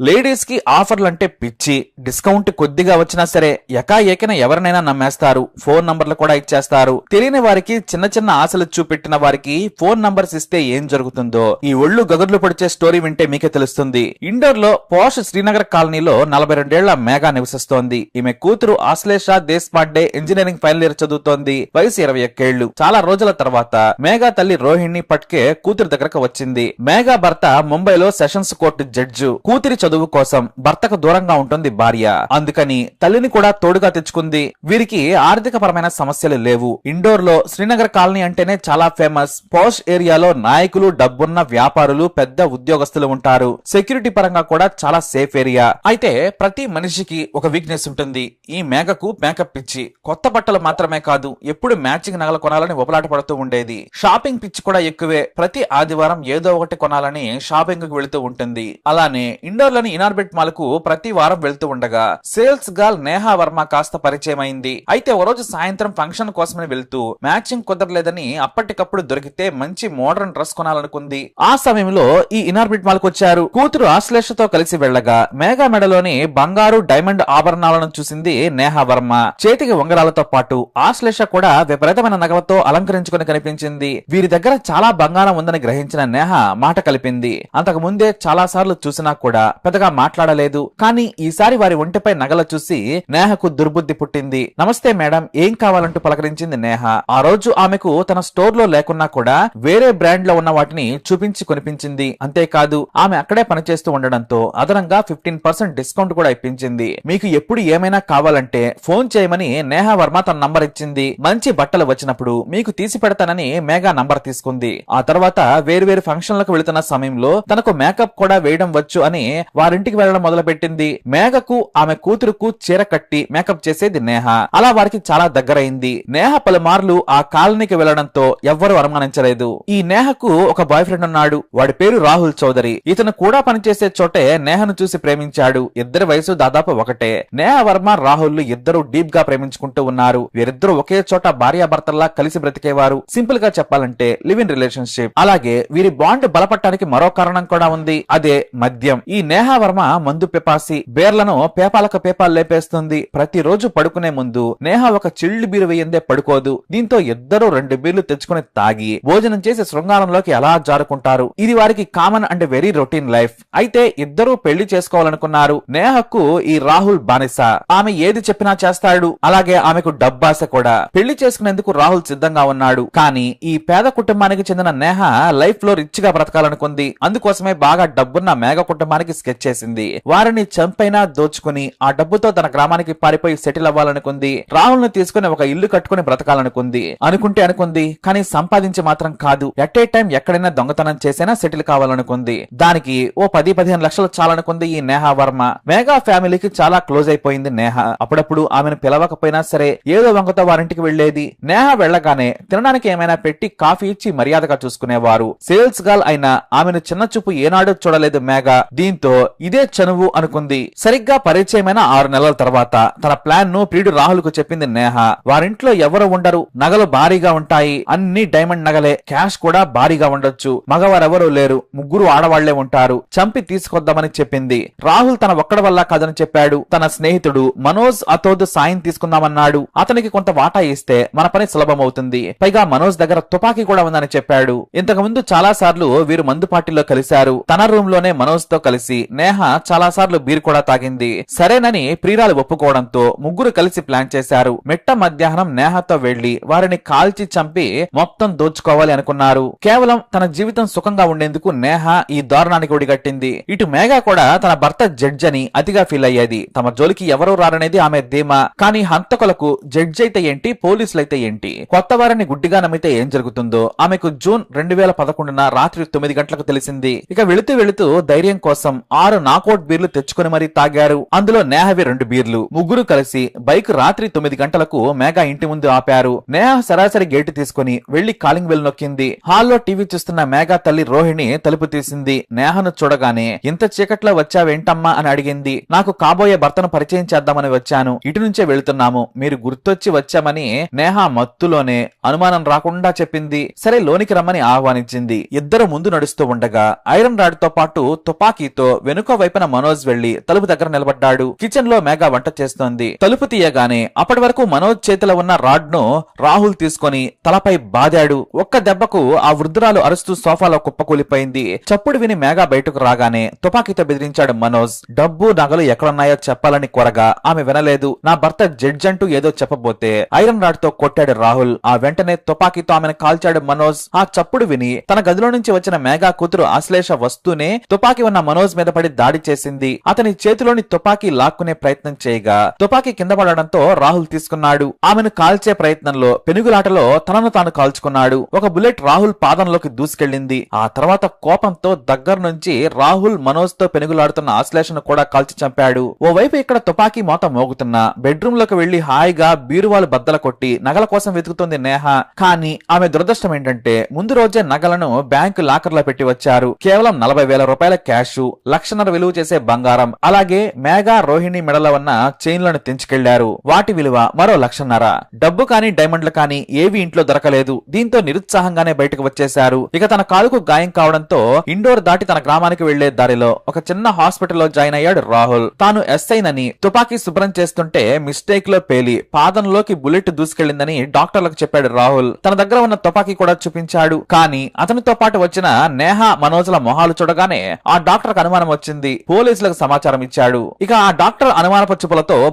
లేడీస్కి ఆఫర్లు అంటే పిచ్చి డిస్కౌంట్ కొద్దిగా వచ్చినా సరే ఎకాఏకిన ఎవరినైనా నమ్మేస్తారు ఫోన్ నంబర్లు కూడా ఇచ్చేస్తారు. తెలియని వారికి చిన్న చిన్న ఆశలు చూపెట్టిన వారికి ఫోన్ నంబర్స్ ఇస్తే ఏం జరుగుతుందో ఈ ఒళ్ళు గగుర్లు పొడిచే స్టోరీ వింటే మీకే తెలుస్తుంది. ఇండోర్లో పోష్ శ్రీనగర్ కాలనీలో నలభై రెండేళ్ళ మేఘా నివసిస్తోంది. ఈమె కూతురు Ashlesha Deshpande engineering final year చదువుతోంది. వయసు ఇరవై ఒక్కేళ్ళు చాలా రోజుల తర్వాత మేఘా తల్లి రోహిణి పట్కే కూతురు దగ్గరకు వచ్చింది. మేఘా భర్త ముంబైలో సెషన్స్ కోర్టు జడ్జు. కూతురి చదువు కోసం భర్తకు దూరంగా ఉంటుంది భార్య. అందుకని తల్లిని కూడా తోడుగా తెచ్చుకుంది. వీరికి ఆర్థిక పరమైన సమస్యలు లేవు. ఇండోర్లో శ్రీనగర్ కాలనీ అంటేనే చాలా ఫేమస్. పోష్ ఏరియాలో నాయకులు డబ్బున్న వ్యాపారులు పెద్ద ఉద్యోగస్తులు ఉంటారు. సెక్యూరిటీ పరంగా కూడా చాలా సేఫ్ ఏరియా. అయితే ప్రతి మనిషికి ఒక వీక్నెస్ ఉంటుంది. ఈ మేకకు మేకప్ పిచ్చి. కొత్త బట్టలు మాత్రమే కాదు ఎప్పుడు మ్యాచింగ్ నగలు కొనాలని ఉపలాట పడుతూ ఉండేది. షాపింగ్ పిచ్చి కూడా ఎక్కువే. ప్రతి ఆదివారం ఏదో ఒకటి కొనాలని షాపింగ్కు వెళుతూ ఉంటుంది. అలానే ఇండోర్ లోని ఇనార్బిట్ మాల్కు ప్రతి వారం వెళ్తూ ఉండగా సేల్స్ గర్ల్ నేహా వర్మ కాస్త పరిచయం అయింది అయితే ఓ రోజు సాయంత్రం ఫంక్షన్ కోసమని వెళ్తూ మ్యాచింగ్ కుదరలేదని అప్పటికప్పుడు దొరికితే మంచి మోడర్న్ డ్రెస్ కొనాలనుకుంది. ఆ సమయంలో ఈ ఇనార్బిట్ మాల్కు వచ్చారు. కూతురు ఆశ్లేషతో కలిసి వెళ్ళగా మేఘా మెడలోని బంగారు డైమండ్ ఆభరణాలను చూసింది నేహా వర్మ. చేతికి ఉంగరాలతో పాటు ఆశ్లేష కూడా విపరీతమైన నగలతో అలంకరించుకుని కనిపించింది. వీరి దగ్గర చాలా బంగారం ఉందని గ్రహించిన నేహ మాట కలిపింది. అంతకు ముందే చాలా సార్లు చూసినా కూడా పెద్దగా మాట్లాడలేదు. కానీ ఈసారి వారి ఒంటిపై నగలు చూసి నేహకు దుర్బుద్ధి పుట్టింది. నమస్తే మేడం ఏం కావాలంటూ పలకరించింది నేహ. ఆ రోజు ఆమెకు తన స్టోర్లో లేకున్నా కూడా వేరే బ్రాండ్లో ఉన్న వాటిని చూపించి కొనిపించింది. అంతేకాదు ఆమె అక్కడే పనిచేస్తూ ఉండడంతో అదనంగా ఫిఫ్టీన్ పర్సెంట్ డిస్కౌంట్ కూడా ఇప్పించింది. మీకు ఎప్పుడు ఏమైనా కావాలంటే ఫోన్ చేయమని నేహ వర్మ తన నంబర్ ఇచ్చింది. మంచి బట్టలు వచ్చినప్పుడు మీకు తీసి పెడతానని మేఘా నంబర్ తీసుకుంది. ఆ తర్వాత వేరు ఫంక్షన్లకు వెళుతున్న సమయంలో తనకు మేకప్ కూడా వేయడం వచ్చు అని వారింటికి వెళ్ళడం మొదలు పెట్టింది మేఘకు ఆమె కూతురుకు చీర కట్టి మేకప్ చేసేది నేహ. అలా వారికి చాలా దగ్గరైంది. నేహ పలుమార్లు ఆ కాలనీకి వెళ్ళడంతో ఎవ్వరూ అనుమానించలేదు. ఈ నేహకు ఒక బాయ్ ఫ్రెండ్ ఉన్నాడు. వాడి పేరు రాహుల్ చౌదరి. ఇతను కూడా పనిచేసే చోటే నేహను చూసి ప్రేమించాడు. ఇద్దరి వయసు దాదాపు ఒకటే. నేహ వర్మ రాహుల్ ఇద్దరు డీప్గా ప్రేమించుకుంటూ ఉన్నారు. వీరిద్దరూ ఒకే చోట భార్యాభర్తల్లా కలిసి బ్రతికేవారు. సింపుల్గా చెప్పాలంటే లివ్ ఇన్ రిలేషన్షిప్. అలాగే వీరి బాండ్ బలపడటానికి మరో కారణం కూడా ఉంది. అదే మద్యం. ఈ నేహ నేహావర్మ మందు పిపాసి బేర్లను పేపాలకు పేపాలు లేపేస్తుంది. ప్రతిరోజు పడుకునే ముందు నేహ ఒక చిల్లు బీరు వేయందే పడుకోదు. దీంతో ఇద్దరు రెండు బీర్లు తెచ్చుకుని తాగి భోజనం చేసి శృంగారంలోకి ఎలా జారుకుంటారు? ఇది వారికి common and very routine life అయితే ఇద్దరూ పెళ్ళి చేసుకోవాలనుకున్నారు. నేహకు ఈ రాహుల్ బానిస. ఆమె ఏది చెప్పినా చేస్తాడు. అలాగే ఆమెకు డబ్బాస కూడా. పెళ్ళి చేసుకునేందుకు రాహుల్ సిద్ధంగా ఉన్నాడు. కానీ ఈ పేద కుటుంబానికి చెందిన నేహ లైఫ్లో రిచ్గా బ్రతకాలనుకుంది. అందుకోసమే బాగా డబ్బున్న మేఘ కుటుంబానికి స్కెచ్ చేసింది వారిని చంపైనా దోచుకుని ఆ డబ్బుతో తన గ్రామానికి పారిపోయి సెటిల్ అవ్వాలనుకుంది. రాహుల్ను తీసుకుని ఒక ఇల్లు కట్టుకుని బ్రతకాలనుకుంది. అనుకుంటే అనుకుంది కానీ సంపాదించి మాత్రం కాదు. ఎట్ ఏ టైం ఎక్కడైనా దొంగతనం చేసినా సెటిల్ కావాలనుకుంది. దానికి ఓ పది పదిహేను లక్షలు చాలనుకుంది ఈ నేహా వర్మ. మేఘా ఫ్యామిలీకి చాలా క్లోజ్ అయిపోయింది నేహా. అప్పుడప్పుడు ఆమెను పిలవకపోయినా సరే ఏదో వంకతో వారింటికి వెళ్ళేది నేహా వెళ్ళగానే తినడానికి ఏమైనా పెట్టి కాఫీ ఇచ్చి మర్యాదగా చూసుకునేవారు. సేల్స్ గర్ల్ అయిన ఆమెను చిన్న చూపు ఏనాడు చూడలేదు మేఘ. దీంతో ఇదే చనువు అనుకుంది. సరిగ్గా పరిచయమైన ఆరు నెలల తర్వాత తన ప్లాన్ను ప్రియుడు రాహుల్కు చెప్పింది నేహ. వారింట్లో ఎవరు ఉండరు. నగలు భారీగా ఉంటాయి. అన్ని డైమండ్ నగలే. క్యాష్ కూడా భారీగా ఉండొచ్చు. మగవారెవరూ లేరు. ముగ్గురు ఆడవాళ్ళే ఉంటారు. చంపి తీసుకొద్దామని చెప్పింది. రాహుల్ తన ఒక్కడి వల్ల కాదని చెప్పాడు. తన స్నేహితుడు మనోజ్ అతోద్ సాయం తీసుకుందామన్నాడు. అతనికి కొంత వాటా ఇస్తే మన పని సులభమవుతుంది. పైగా మనోజ్ దగ్గర తుపాకీ కూడా ఉందని చెప్పాడు. ఇంతకు ముందు చాలా సార్లు వీరు మందు పార్టీలో కలిశారు. తన రూమ్లోనే మనోజ్తో కలిసి నేహ చాలాసార్లు బీర్ కూడా తాగింది. సరేనని ప్రియురాలు ఒప్పుకోవడంతో ముగ్గురు కలిసి ప్లాన్ చేశారు. మిట్ట మధ్యాహ్నం నేహతో వెళ్ళి వారిని కాల్చి చంపి మొత్తం దోచుకోవాలి అనుకున్నారు. కేవలం తన జీవితం సుఖంగా ఉండేందుకు నేహ ఈ దారుణానికి ఒడిగట్టింది. ఇటు మేఘా కూడా తన భర్త జడ్జ్ అని అతిగా ఫీల్ అయ్యేది. తమ జోలికి ఎవరూ రారనేది ఆమె ధీమా. కానీ హంతకులకు జడ్జ్ అయితే ఏంటి పోలీసులైతే ఏంటి? కొత్త వారిని గుడ్డిగా నమ్మితే ఏం జరుగుతుందో ఆమెకు జూన్ రెండు వేల పదకొండున రాత్రి తొమ్మిది గంటలకు తెలిసింది. ఇక వెళుతూ వెళుతూ ధైర్యం కోసం ఆరు నాకౌట్ బీర్లు తెచ్చుకుని మరీ తాగారు. అందులో నేహవి రెండు బీర్లు. ముగ్గురు కలిసి బైక్ రాత్రి తొమ్మిది గంటలకు మేఘా ఇంటి ముందు ఆపారు. నేహ సరాసరి గేటు తీసుకుని వెళ్ళి కాలింగ్ బెల్ నొక్కింది. హాల్లో టీవీ చూస్తున్న మేఘా తల్లి రోహిణి తలుపు తీసింది. నేహను చూడగానే ఇంత చీకట్లో వచ్చావేంటమ్మా? అని అడిగింది. నాకు కాబోయే భర్తను పరిచయం చేద్దామని వచ్చాను. ఇటు నుంచే వెళుతున్నాము. మీరు గుర్తొచ్చి వచ్చామని నేహ మత్తులోనే అనుమానం రాకుండా చెప్పింది. సరే లోనికి రమ్మని ఆహ్వానించింది. ఇద్దరు ముందు నడుస్తూ ఉండగా ఐరన్ రాడ్తో పాటు తుపాకీతో వెనుక వైపున మనోజ్ వెళ్ళి తలుపు దగ్గర నిలబడ్డాడు. కిచెన్లో మేఘా వంట చేస్తోంది. తలుపు తీయగానే అప్పటి వరకు మనోజ్ చేతిలో ఉన్న రాడ్ను రాహుల్ తీసుకొని తలపై బాదాడు. ఒక్క దెబ్బకు ఆ వృద్ధురాలు అరుస్తూ సోఫాలో కుప్పకూలిపోయింది. చప్పుడు విని మేఘా బయటకు రాగానే తుపాకీతో బెదిరించాడు మనోజ్. డబ్బు నగలు ఎక్కడున్నాయో చెప్పాలని కోరగా ఆమె వినలేదు. నా భర్త జడ్జ్ అంటూ ఏదో చెప్పబోతే ఐరన్ రాడ్తో కొట్టాడు రాహుల్. ఆ వెంటనే తుపాకీతో ఆమెను కాల్చాడు మనోజ్. ఆ చప్పుడు విని తన గదిలో నుంచి వచ్చిన మేఘా కూతురు ఆశ్లేష వస్తూనే తుపాకీ ఉన్న మనోజ్ మీద పడి దాడి చేసింది. అతని చేతిలోని తుపాకీ లాక్కునే ప్రయత్నం చేయగా తుపాకీ కింద పడడంతో రాహుల్ తీసుకున్నాడు. ఆమెను కాల్చే ప్రయత్నంలో పెనుగులాటలో తనను తాను కాల్చుకున్నాడు. ఒక బుల్లెట్ రాహుల్ పాదంలోకి దూసుకెళ్ళింది ఆ తర్వాత కోపంతో దగ్గర నుంచి రాహుల్ మనోజ్తో పెనుగులాడుతున్న ఆశ్లేషను కూడా కాల్చి చంపాడు. ఓవైపు ఇక్కడ తుపాకీ మోత మోగుతున్నా బెడ్రూమ్లోకి వెళ్ళి హాయిగా బీరువాలు బద్దల కొట్టి నగల కోసం వెతుకుతుంది నేహ. కానీ ఆమె దురదృష్టం ఏంటంటే ముందు రోజే నగలను బ్యాంకు లాకర్లో పెట్టి వచ్చారు. కేవలం నలభై వేల రూపాయల క్యాష్ లక్షన్నర విలువ చేసే బంగారం అలాగే మేఘా రోహిణి మెడలో ఉన్న చైన్లను తెంచుకెళ్ళారు. వాటి విలువ మరో లక్షన్నర. డబ్బు కానీ డైమండ్లు కానీ ఏవి ఇంట్లో దొరకలేదు. దీంతో నిరుత్సాహంగానే బయటకు వచ్చేశారు. ఇక తన కాలుకు గాయం కావడంతో ఇండోర్ దాటి తన గ్రామానికి వెళ్ళే దారిలో ఒక చిన్న హాస్పిటల్లో జాయిన్ అయ్యాడు రాహుల్. తాను ఎస్ఐనని తుపాకీ శుభ్రం చేస్తుంటే మిస్టేక్లో పేలి పాదంలోకి బుల్లెట్ దూసుకెళ్ళిందని డాక్టర్లకు చెప్పాడు రాహుల్. తన దగ్గర ఉన్న తుపాకీ కూడా చూపించాడు. కానీ అతనితో పాటు వచ్చిన నేహా మనోజ్ల మొహాలు చూడగానే ఆ డాక్టర్ అనుమానం వచ్చింది. పోలీసులకు సమాచారం ఇచ్చాడు. ఇక ఆ డాక్టర్ అనుమానపు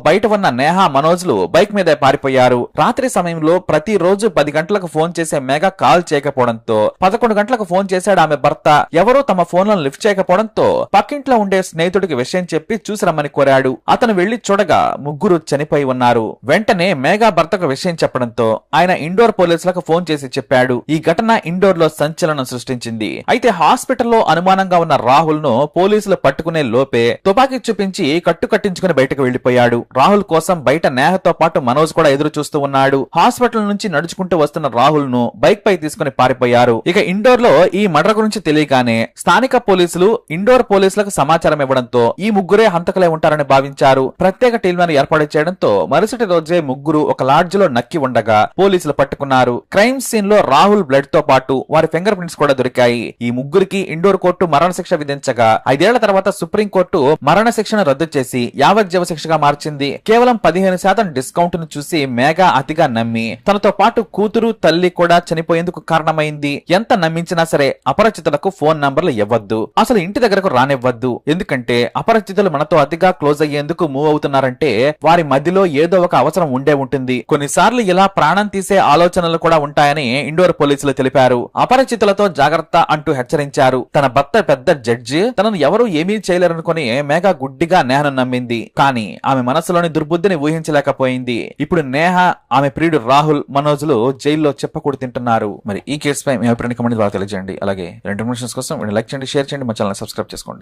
బయట ఉన్న నేహ మనోజ్లు బైక్ మీద పారిపోయారు. రాత్రి సమయంలో ప్రతి రోజు పది గంటలకు ఫోన్ చేసే మేఘ కాల్ చేయకపోవడంతో పదకొండు గంటలకు ఫోన్ చేశాడు ఆమె భర్త. ఎవరూ తమ ఫోన్లను లిఫ్ట్ చేయకపోవడంతో పక్కింట్లో ఉండే స్నేహితుడికి విషయం చెప్పి చూసి రమ్మని కోరాడు. అతను వెళ్ళి చూడగా ముగ్గురు చనిపోయి ఉన్నారు. వెంటనే మేఘా భర్తకు విషయం చెప్పడంతో ఆయన ఇండోర్ పోలీసులకు ఫోన్ చేసి చెప్పాడు. ఈ ఘటన ఇండోర్లో సంచలనం సృష్టించింది. అయితే హాస్పిటల్లో అనుమానంగా ఉన్న రాహుల్ను పోలీసులు పట్టుకునే లోపే తుపాకీ చూపించి కట్టు కట్టించుకుని బయటకు వెళ్ళిపోయాడు రాహుల్ కోసం బయట నేహతో పాటు మనోజ్ కూడా ఎదురు చూస్తూ ఉన్నాడు. హాస్పిటల్ నుంచి నడుచుకుంటూ వస్తున్న రాహుల్ను బైక్ పై తీసుకుని పారిపోయారు. ఇక ఇండోర్లో ఈ మర్డర్ గురించి తెలియగానే స్థానిక పోలీసులు ఇండోర్ పోలీసులకు సమాచారం ఇవ్వడంతో ఈ ముగ్గురే హంతకులే ఉంటారని భావించారు. ప్రత్యేక టీంలను ఏర్పాటు చేయడంతో మరుసటి రోజే ముగ్గురు ఒక లాడ్జ్లో నక్కి ఉండగా పోలీసులు పట్టుకున్నారు. క్రైమ్ సీన్లో రాహుల్ బ్లడ్తో పాటు వారి ఫింగర్ ప్రింట్స్ కూడా దొరికాయి. ఈ ముగ్గురికి ఇండోర్ కోర్టు మరణ శిక్ష విధించగా ఐదేళ్ళ తర్వాత సుప్రీం కోర్టు మరణ శిక్షను రద్దు చేసి యావజ్జీవ శిక్షగా మార్చింది. కేవలం పదిహేను శాతం డిస్కౌంట్ను చూసి మేఘా అతిగా నమ్మి తనతో పాటు కూతురు తల్లి కూడా చనిపోయేందుకు కారణమైంది. ఎంత నమ్మించినా సరే అపరిచితులకు ఫోన్ నంబర్లు ఇవ్వద్దు. అసలు ఇంటి దగ్గరకు రానివ్వద్దు. ఎందుకంటే అపరిచితులు మనతో అతిగా క్లోజ్ అయ్యేందుకు మూవ్ అవుతున్నారంటే వారి మధ్యలో ఏదో ఒక అవసరం ఉండే ఉంటుంది. కొన్నిసార్లు ఇలా ప్రాణం తీసే ఆలోచనలు కూడా ఉంటాయని ఇండోర్ పోలీసులు తెలిపారు. అపరిచితులతో జాగ్రత్త అంటూ హెచ్చరించారు. తన భర్త పెద్ద జడ్జి తనను ఎవరు ఏమీ చేయలేరనుకుని మేఘ గుడ్డిగా నేహను నమ్మింది. కానీ ఆమె మనసులోని దుర్బుద్ధిని ఊహించలేకపోయింది. ఇప్పుడు నేహ ఆమె ప్రియుడు రాహుల్ మనోజులు జైల్లో చెప్పకూడు తింటున్నారు. మరి ఈ కేసు పై మీ అభిప్రాయం కమెంట్ ద్వారా తెలియజేయండి. అలాగే రెండు ఇన్ఫర్మేషన్స్ కోసం లైక్ చేయండి షేర్ చేయండి మా ఛానల్ సబ్స్క్రైబ్ చేసుకోండి.